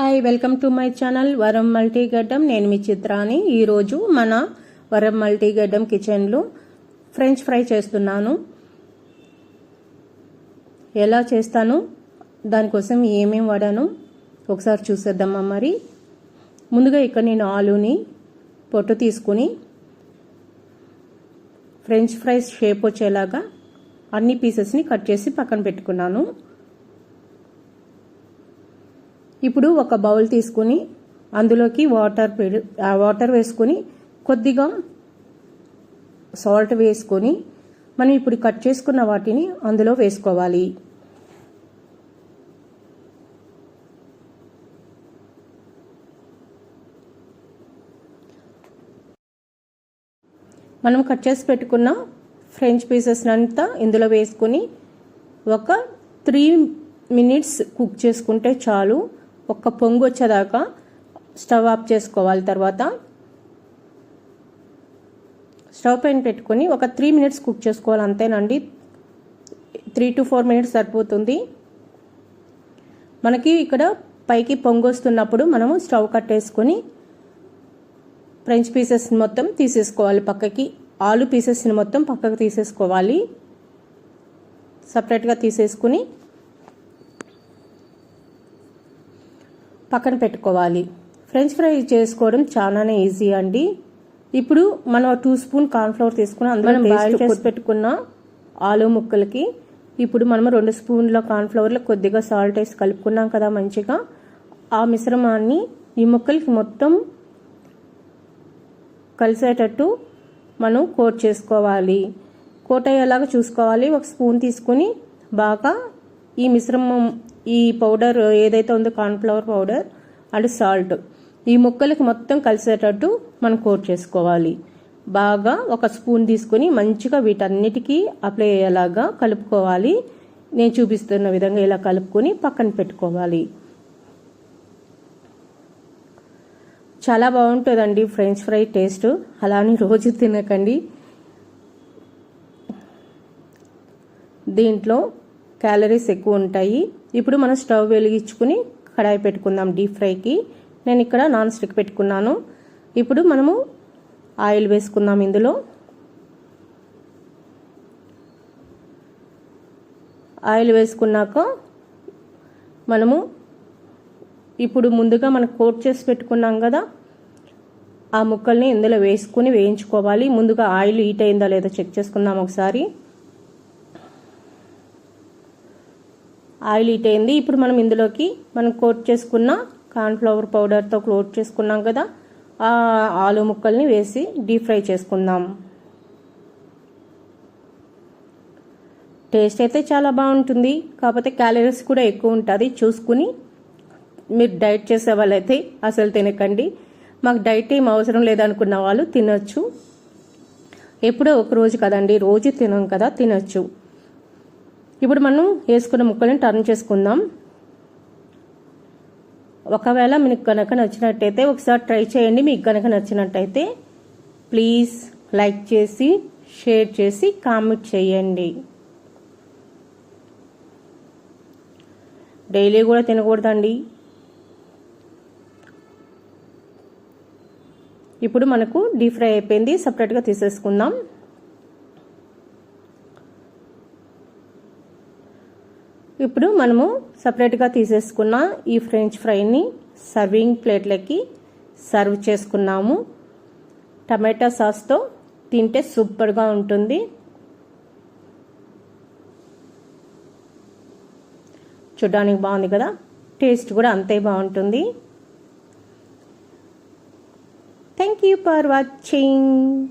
Hi welcome to my channel వరం మల్టీ గడ్డం. నేను మీ చిత్రాని. ఈరోజు మన వరం మల్టీ గడ్డం కిచెన్లో ఫ్రెంచ్ ఫ్రై చేస్తున్నాను. ఎలా చేస్తాను? దానికోసం ఏమేమి వాడాను? ఒకసారి చూసేద్దామా మరి? ముందుగా ఇక్కడ నేను ఆలుని పొట్టు తీసుకుని ఫ్రెంచ్ ఫ్రైస్ షేప్ వచ్చేలాగా అన్ని పీసెస్ని కట్ చేసి పక్కన పెట్టుకున్నాను. ఇప్పుడు ఒక బౌల్ తీసుకుని అందులోకి వాటర్ వాటర్ వేసుకొని కొద్దిగా సాల్ట్ వేసుకొని మనం ఇప్పుడు కట్ చేసుకున్న వాటిని అందులో వేసుకోవాలి. మనం కట్ చేసి పెట్టుకున్న ఫ్రెంచ్ పీసెస్ అంతా ఇందులో వేసుకొని ఒక త్రీ మినిట్స్ కుక్ చేసుకుంటే చాలు. ఒక్క పొంగు వచ్చేదాకా స్టవ్ ఆఫ్ చేసుకోవాలి తర్వాత. స్టవ్ పైన పెట్టుకొని ఒక త్రీ మినిట్స్ కుక్ చేసుకోవాలి అంతేనండి. త్రీ టు ఫోర్ మినిట్స్ సరిపోతుంది. మనకి ఇక్కడ పైకి పొంగు వస్తున్నప్పుడు మనము స్టవ్ కట్టేసుకొని ఫ్రెంచ్ పీసెస్ని మొత్తం తీసేసుకోవాలి పక్కకి. ఆలు పీసెస్ని మొత్తం పక్కకు తీసేసుకోవాలి. సపరేట్గా తీసేసుకుని పక్కన పెట్టుకోవాలి. ఫ్రెంచ్ ఫ్రై చేసుకోవడం చాలానే ఈజీ అండి. ఇప్పుడు మనం టూ స్పూన్ కార్న్ఫ్లవర్ తీసుకుని అందులో బాయిల్ చేసి పెట్టుకున్న ఆలు ముక్కలకి ఇప్పుడు మనం రెండు స్పూన్ల కార్న్ఫ్లవర్లో కొద్దిగా సాల్ట్ వేసి కలుపుకున్నాం కదా మంచిగా. ఆ మిశ్రమాన్ని ఈ ముక్కలకి మొత్తం కలిసేటట్టు మనం కోట్ చేసుకోవాలి. కోట్ అయ్యేలాగా చూసుకోవాలి. ఒక స్పూన్ తీసుకుని బాగా ఈ మిశ్రమం ఈ పౌడర్ ఏదైతే ఉందో కార్న్ఫ్లవర్ పౌడర్ అండ్ సాల్ట్. ఈ ముక్కలకి మొత్తం కలిసేటట్టు మనం కోట్ చేసుకోవాలి. బాగా ఒక స్పూన్ తీసుకొని మంచిగా వీటన్నిటికీ అప్లై అయ్యేలాగా కలుపుకోవాలి. నేను చూపిస్తున్న విధంగా ఇలా కలుపుకొని పక్కన పెట్టుకోవాలి. చాలా బాగుంటుందండి ఫ్రెంచ్ ఫ్రై టేస్ట్. అలానే రోజు తినకండి. దీంట్లో క్యాలరీస్ ఎక్కువ ఉంటాయి. ఇప్పుడు మనం స్టవ్ వెలిగించుకుని కడాయి పెట్టుకుందాం డీప్ ఫ్రైకి. నేను ఇక్కడ నాన్ స్టిక్ పెట్టుకున్నాను. ఇప్పుడు మనము ఆయిల్ వేసుకుందాం ఇందులో. ఆయిల్ వేసుకున్నాక మనము ఇప్పుడు ముందుగా మనం కోట్ చేసి పెట్టుకున్నాం కదా ఆ ముక్కల్ని ఇందులో వేసుకుని వేయించుకోవాలి. ముందుగా ఆయిల్ హీట్ అయిందా లేదో చెక్ చేసుకుందాం ఒకసారి. ఆయిల్ హీట్ అయింది. ఇప్పుడు మనం ఇందులోకి మనం కోట్ చేసుకున్న కార్న్ఫ్లవర్ పౌడర్తో కోట్ చేసుకున్నాం కదా. ఆ ఆలు ముక్కల్ని వేసి డీప్ ఫ్రై చేసుకుందాం. టేస్ట్ అయితే చాలా బాగుంటుంది. కాకపోతే క్యాలరీస్ కూడా ఎక్కువ ఉంటుంది. చూసుకుని మీరు డైట్ చేసే వాళ్ళైతే అసలు తినకండి. మాకు డైట్ ఏం అవసరం లేదనుకున్న వాళ్ళు తినొచ్చు. ఎప్పుడో ఒక రోజు కదండి. రోజు తినం కదా తినొచ్చు. ఇప్పుడు మనం వేసుకున్న ముక్కలను టర్న్ చేసుకుందాం. ఒకవేళ మీకు కనుక నచ్చినట్టయితే ఒకసారి ట్రై చేయండి. మీకు కనుక నచ్చినట్టయితే ప్లీజ్ లైక్ చేసి షేర్ చేసి కామెంట్ చేయండి. డైలీ కూడా తినకూడదండి. ఇప్పుడు మనకు డీప్ ఫ్రై అయిపోయింది. సపరేట్గా తీసేసుకుందాం. ఇప్పుడు మనము సపరేట్గా తీసేసుకున్న ఈ ఫ్రెంచ్ ఫ్రైని సర్వింగ్ ప్లేట్లకి సర్వ్ చేసుకున్నాము. టమాటా సాస్తో తింటే సూపర్గా ఉంటుంది. చూడడానికి బాగుంది కదా? టేస్ట్ కూడా అంతే బాగుంటుంది. Thank you for watching